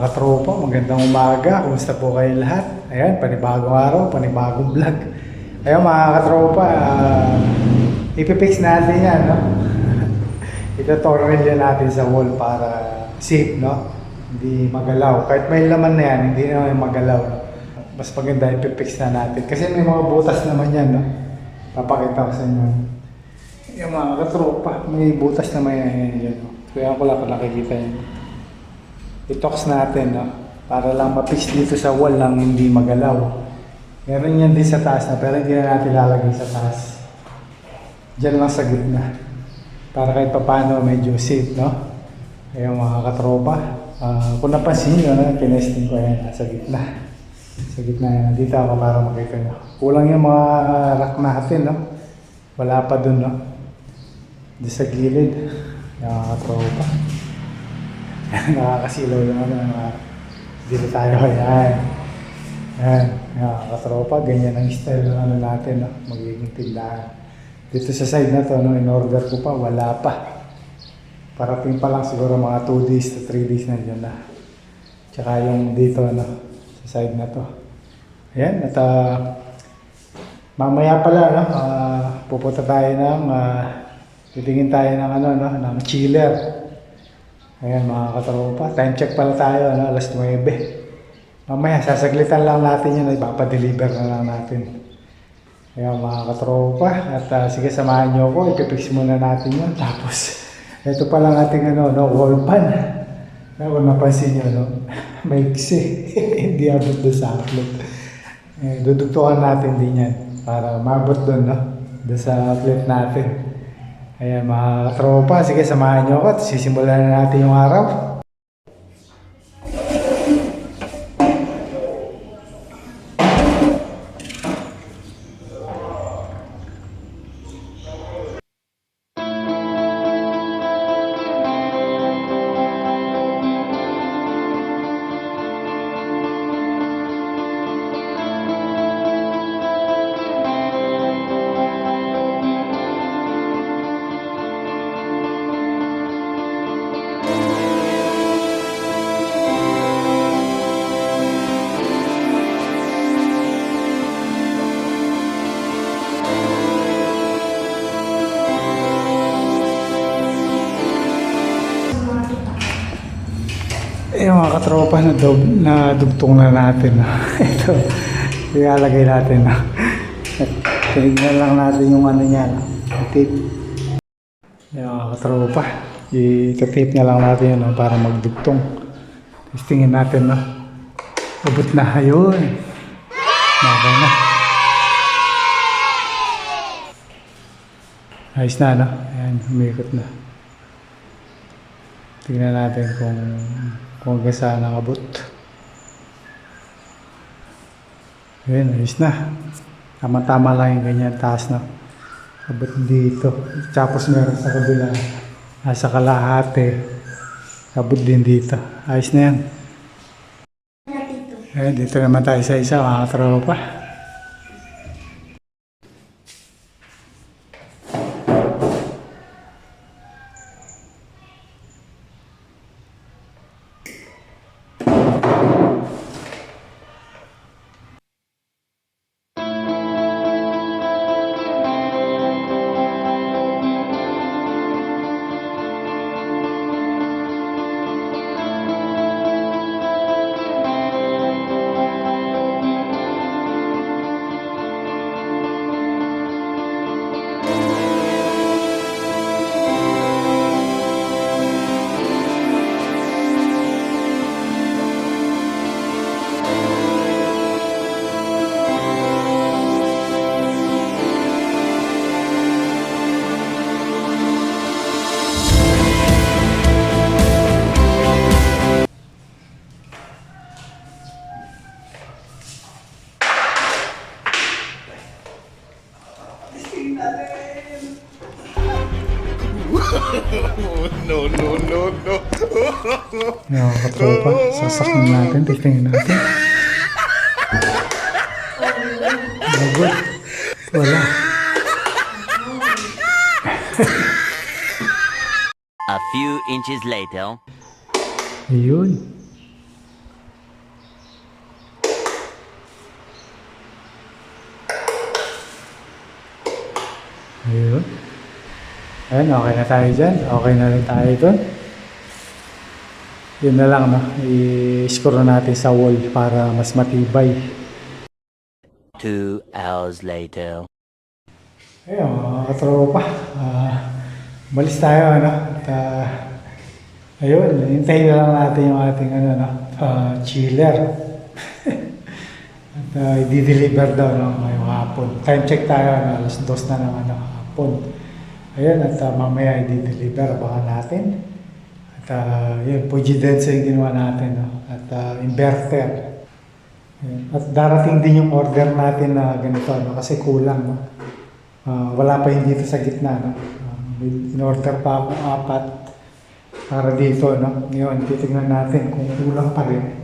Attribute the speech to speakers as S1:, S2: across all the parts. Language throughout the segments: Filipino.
S1: mga katropa, magandang umaga. Kumusta po kayo lahat? Ayan, panibagong araw, panibagong vlog. Ayan mga katropa, uh, ipipix natin yan, no? Ito-tornilyo natin sa wall para safe, no? Hindi magalaw. Kahit may laman na yan, hindi naman magalaw. Mas maganda ipipix na natin. Kasi may mga butas naman yan, no? Papakita ko sa inyo. Yung mga katropa, may butas naman yan. yan no? Kaya ko lang nakikita yan i-tox natin, no? Para lang mapix dito sa wall lang hindi magalaw. Meron yan din sa taas na, pero hindi na natin lalagay sa taas. Diyan lang sa gitna. Para kahit papano medyo safe, no? Kaya mga katropa, ah, kung napansin nyo, no, tinesting ko yan sa gitna. Sa gitna yan. Dito ako para makita nyo. Kulang yung mga rack natin, no? Wala pa dun, no? Di sa gilid. Yung mga katropa. Nakakasilaw yung ano, mga dito tayo, yan. Yan, yan, katropa, ganyan ang style ng ano natin, no? magiging tindahan. Dito sa side na to, no, in order ko pa, wala pa. Parating pa lang siguro mga 2 days to 3 days nandiyan na. Tsaka yung dito, no, sa side na to. Ayan, at ah, mamaya pala, no, ah, pupunta tayo ng, uh, titingin tayo ng ano, no, ng chiller. Ayan mga katropa, time check pala tayo, ano, alas 9. Mamaya, sasaglitan lang natin yun, ipapadeliver na lang natin. Ayan mga katropa, at ah, sige samahan nyo ako, ipipix muna natin yun. Tapos, ito pa lang ating ano, no, wall pan. Na, kung napansin nyo, no, maiksi. Hindi abot doon sa outlet. Eh, dudugtukan natin din yan para mabot doon, no, doon sa outlet natin. Ayan mga katropa, sige samahan nyo ako at sisimulan na natin yung araw. Katropa na, dub, na dugtong na natin. no? Ito, ilalagay natin. no? Tinignan lang natin yung ano niya, no? tape. Yung mga katropa, i-tape na lang natin yun para magdugtong. Tapos tingin natin, no? Abot na, ayun. Okay na. Ayos na, no? Ayan, umikot na. Tingnan natin kung kung hanggang saan nakabot. Ayun, ayos na. Tama-tama lang yung ganyan taas na. Abot dito. Tapos meron sa kabila. Nasa kalahati. Abot din dito. Ayos na yan. Ayun, dito naman tayo sa isa mga tropa.
S2: no, no, no, no.
S1: Nga, katropa, sasaktan natin, titingin natin. Bagot. Wala.
S3: A few inches later.
S1: Ayun. Ayun. Ayun, okay na tayo dyan. Okay na rin tayo dun. Yun na lang, no? I-score natin sa wall para mas matibay.
S3: Two hours later.
S1: Ayun, mga katropa. Ah, balis tayo, ano? At, ah, ayun, hintayin na lang natin yung ating, ano, no? ah, chiller. At uh, i-deliver daw, no? Ngayong hapon. Time check tayo, ano? Alas dos na ng, ano, hapon. Ayun, at ah, mamaya i-deliver. Baka natin. At uh, yun, Fuji Denso yung ginawa natin, no? At ah, inverter. At darating din yung order natin na ganito, no? Kasi kulang, no? Ah, wala pa yung dito sa gitna, no? May in-order pa akong apat para dito, no? Ngayon, titignan natin kung kulang pa rin.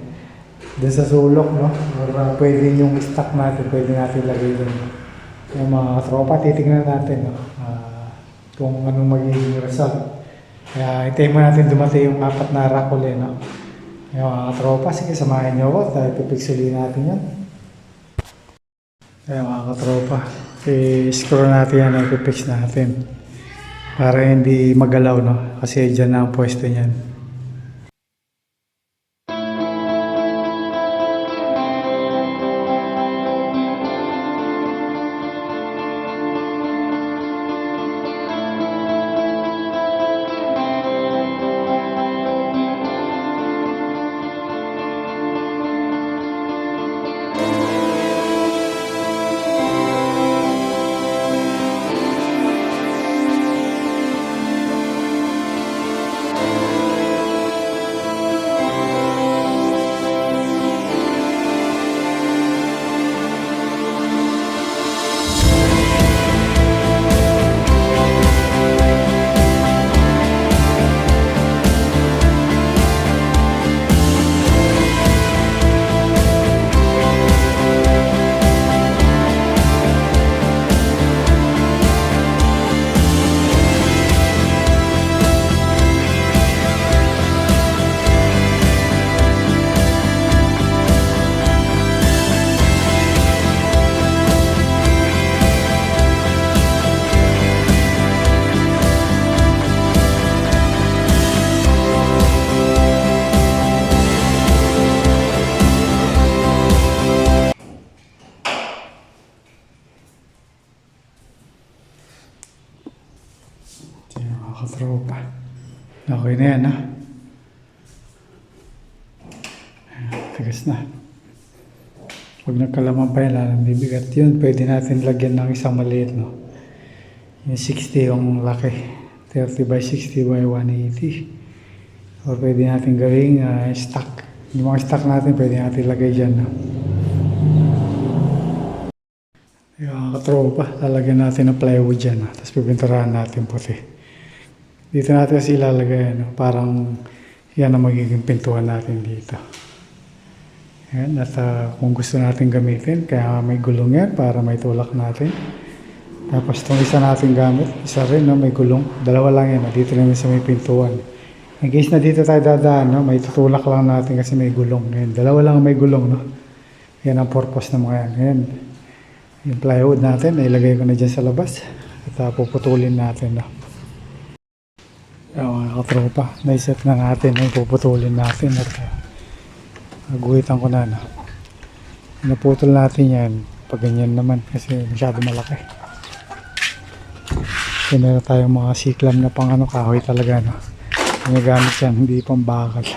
S1: Doon sa sulok, no? Or ah, pwede yung stock natin, pwede natin lagay doon. Yung mga tropa, titignan natin, no? Ah, kung anong magiging result. Kaya hintayin mo natin dumating yung apat na rakule, no? Yung mga tropa, sige, samahin niyo ako. Tayo pipixelin natin yan. Kaya mga katropa, i-scroll natin yan, ipipix natin. Para hindi magalaw, no? Kasi dyan na ang pwesto niyan. Na yan, ha? Tigas na. Pag nagkalaman pa yan, lalang bibigat yun. Pwede natin lagyan ng isang maliit, no? Yung 60 yung laki. 30 by 60 by 180. Or pwede natin gawing ah, stock. Yung mga stock natin, pwede natin lagay dyan, no? Yung katropa, lalagyan natin ng plywood dyan, ha? Tapos pipinturahan natin puti. Dito natin kasi ilalagay, ano, parang yan ang magiging pintuan natin dito. Yan, at ah, kung gusto natin gamitin, kaya may gulong yan para may tulak natin. Tapos itong isa natin gamit, isa rin, no, may gulong. Dalawa lang yan, dito naman sa may pintuan. In case na dito tayo dadaan, no, may tutulak lang natin kasi may gulong. Yan, dalawa lang ang may gulong, no. Yan ang purpose ng mga yan. Yan. Yung plywood natin, ilagay ko na dyan sa labas. At ah, puputulin natin, no. Yung mga katropa, naiset na natin yung puputulin natin at uh, ko na na. Naputol natin yan pag ganyan naman kasi masyado malaki. Meron tayong mga siklam na pang ano, kahoy talaga no. Ginagamit yan, hindi pang bakal.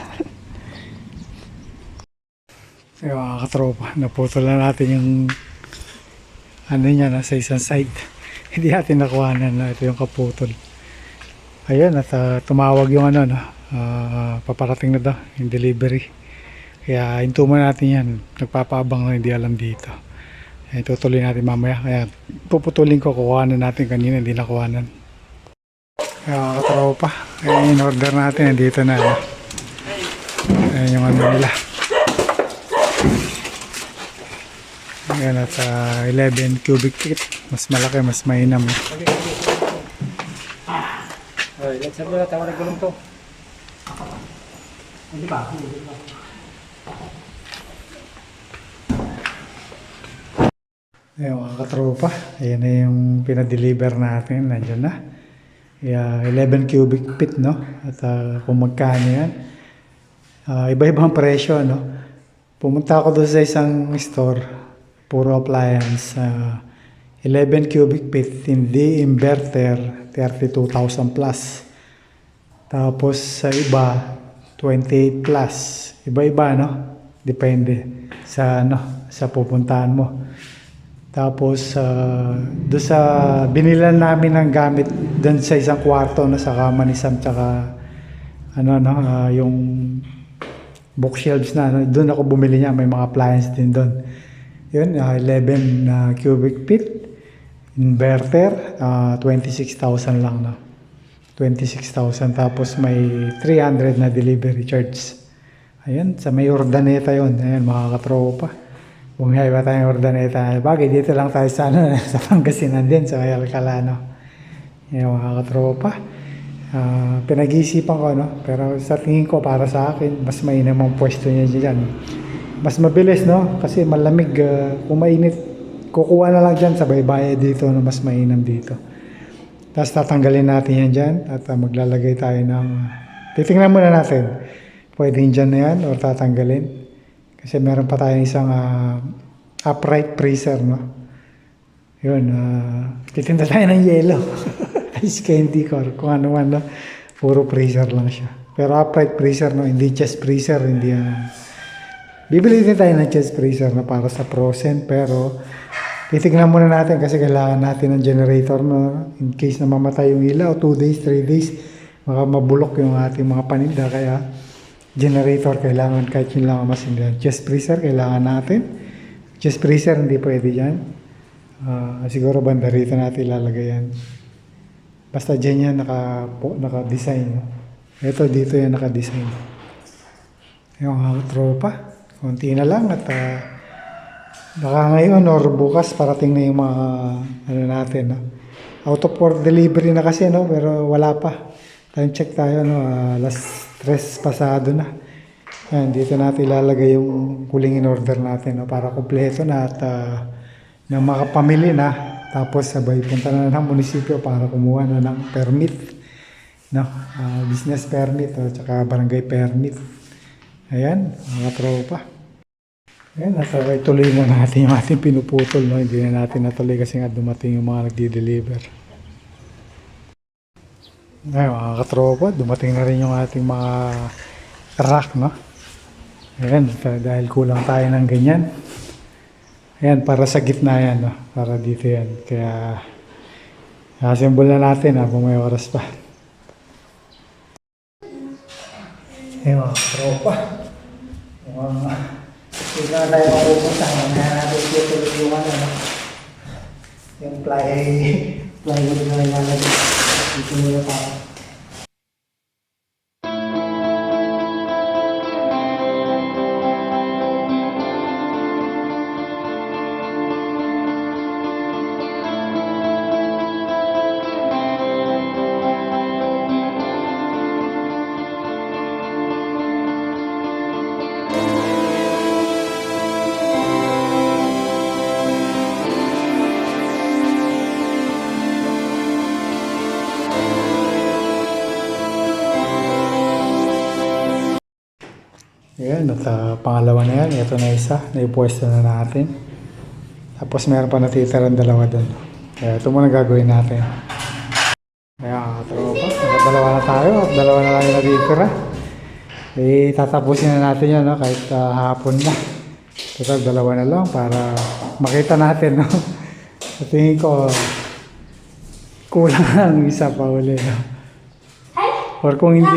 S1: Yung mga katropa, naputol na natin yung ano niya nasa isang side. hindi natin nakuha na ito yung kaputol. Ayun, at ah, tumawag yung ano, no, ah, paparating na daw, yung delivery. Kaya hinto mo natin yan. Nagpapaabang na hindi alam dito. Kaya tutuloy natin mamaya. Kaya puputulin ko, kukuhanan natin kanina, hindi nakuhanan. Kaya mga katropa, kaya in order natin, dito na. No? Ayan yung ano nila. Ayan at ah, 11 cubic feet. Mas malaki, mas mainam. no?
S4: Rồi, lên sân đưa tao ra gulong to. Hindi ba?
S1: Ayun mga katropa, ayan na yung pinadeliver natin, nandiyan na. Yeah, 11 cubic feet, no? At ah, kung magkano yan. Ah, iba-ibang presyo, no? Pumunta ako doon sa isang store, puro appliance. ah, 11 cubic feet, hindi inverter, 32,000 plus. Tapos sa iba, 28 plus. Iba-iba, no? Depende sa ano, sa pupuntahan mo. Tapos uh, doon sa binilan namin ng gamit doon sa isang kwarto na sa kama ni Sam tsaka ano no, ah, yung bookshelves na ano, doon ako bumili niya may mga appliance din doon. Yun, ah, 11 na cubic feet inverter, ah, 26,000 lang no. 26,000 tapos may 300 na delivery charge. Ayun, sa may Urdaneta yun. Ayun, mga katropa. Bumiyahe ba tayong Urdaneta? Bagay, dito lang tayo sa, ano, sa Pangasinan din, sa may Alcalano. Ayun, mga katropa. Ah, pinag-iisipan ko, no? Pero sa tingin ko, para sa akin, mas mainam ang pwesto niya dyan. Mas mabilis, no? Kasi malamig. ah, kung kukuha na lang dyan sa baybaye dito, no? Mas mainam dito. Tapos tatanggalin natin yan dyan at ah, maglalagay tayo ng... Titingnan muna natin. Pwede dyan na yan o tatanggalin. Kasi meron pa tayong isang ah, upright freezer, no? Yun, uh, titinda tayo ng yelo. Ice candy core, kung ano man, no? Puro freezer lang siya. Pero upright freezer, no? Hindi chest freezer, hindi yan. Bibili din tayo ng chest freezer na para sa frozen, pero titignan muna natin kasi kailangan natin ng generator no? in case na mamatay yung ilaw, 2 days, 3 days, baka mabulok yung ating mga paninda. Kaya generator kailangan kahit yun lang ang masindihan. Chest freezer kailangan natin. Chest freezer hindi pwede yan. Ah, siguro banda rito natin ilalagay yan. Basta dyan yan naka, po, naka-design. Ito dito yan naka-design. Yung mga tropa. Konti na lang at ah, baka ngayon or bukas parating na yung mga ano natin. No? Out of port delivery na kasi no pero wala pa. Time check tayo no ah, last stress pasado na. Yan, dito natin ilalagay yung huling in order natin no, para kumpleto na at ah, na makapamili na. Tapos sabay punta na ng munisipyo para kumuha na ng permit. No, ah, business permit o tsaka barangay permit. Ayan, mga tropa. Ayan, nasabay tuloy mo natin yung ating pinuputol. No? Hindi na natin natuloy kasi nga dumating yung mga nagdi-deliver. Ayan, mga katropa, dumating na rin yung ating mga rack, no? Ayan, dahil kulang tayo ng ganyan. Ayan, para sa gitna yan, no? Para dito yan. Kaya, assemble na natin habang may oras pa. Ayan, mga คือก็ในองค์พระสังฆาเป็นเจ้าตัวรู้ว่าเนี่ยยังไกลไกลเลยนะเลยคือตัวเรา Ayan, at ah, pangalawa na yan. Ito na isa. Naipuesto na natin. Tapos meron pa natitirang dalawa doon. Kaya ito muna gagawin natin. Kaya mga tropa, dalawa na tayo at dalawa na lang yung natitira. Eh, tatapusin na natin yan, no? kahit ah, hapon na. Total, dalawa na lang para makita natin. No? Sa tingin ko, kulang ang isa pa uli. No? Or kung hindi,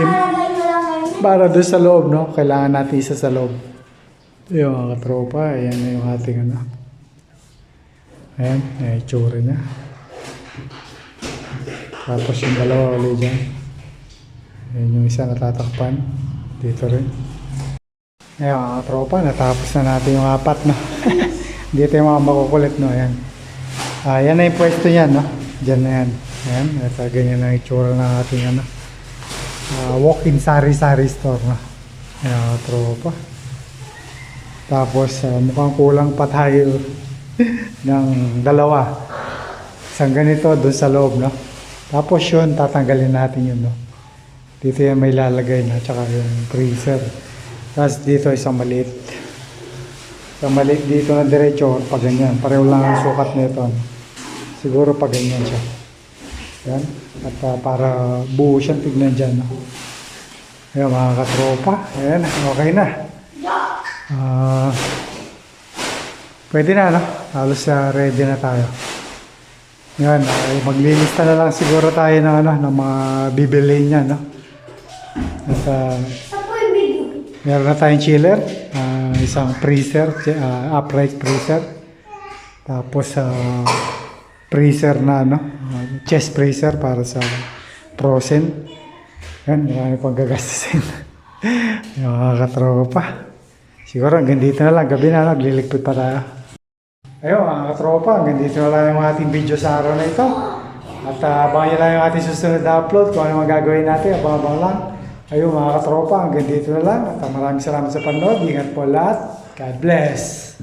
S1: para doon sa loob, no? Kailangan natin isa sa loob. Yung mga katropa. Ayan na yung ating ano. Ayan, ayan yung tsura niya. Tapos yung dalawa ulit dyan. Ayan yung isa natatakpan. Dito rin. Ayan mga katropa, natapos na natin yung apat, no? Dito yung mga makukulit, no? Ayan. Ah, yan na yung pwesto niyan, no? Diyan na yan. Ayan, ito, ganyan na yung tsura ng ating ano. Ah, walk-in sari-sari store na. Ayan, tropa. Tapos, ah, mukhang kulang pa tayo. ng dalawa. Isang ganito doon sa loob, no? Tapos yun, tatanggalin natin yun, no? Dito yan may lalagay na, tsaka yung freezer. Tapos dito isang maliit. Isang maliit dito na diretso, pag ganyan. Pareho lang ang sukat nito. no? Siguro pag ganyan siya. Yan. At ah, para buo siyang tignan dyan? Ayan, mga katropa. Ayan, okay na. Ah... Pwede na, no? Halos uh, ready na tayo. Yan, ay maglilista na lang siguro tayo ng, ano, ng mga bibili niya, no? At uh, meron na tayong chiller, ah, isang freezer, ah, upright freezer. Tapos, ah, freezer na, no? Ah, chest freezer para sa frozen. Yan, marami pang gagastusin. Yung mga katropa. Siguro hanggang dito na lang. Gabi na, nagliligpit pa tayo. Ayun, mga katropa, hanggang dito na lang yung ating video sa araw na ito. At uh, abangan nyo lang yung ating susunod na upload kung ano magagawin natin. Abang-abang lang. Ayun, mga katropa, hanggang dito na lang. At uh, maraming salamat sa panood. Ingat po lahat. God bless.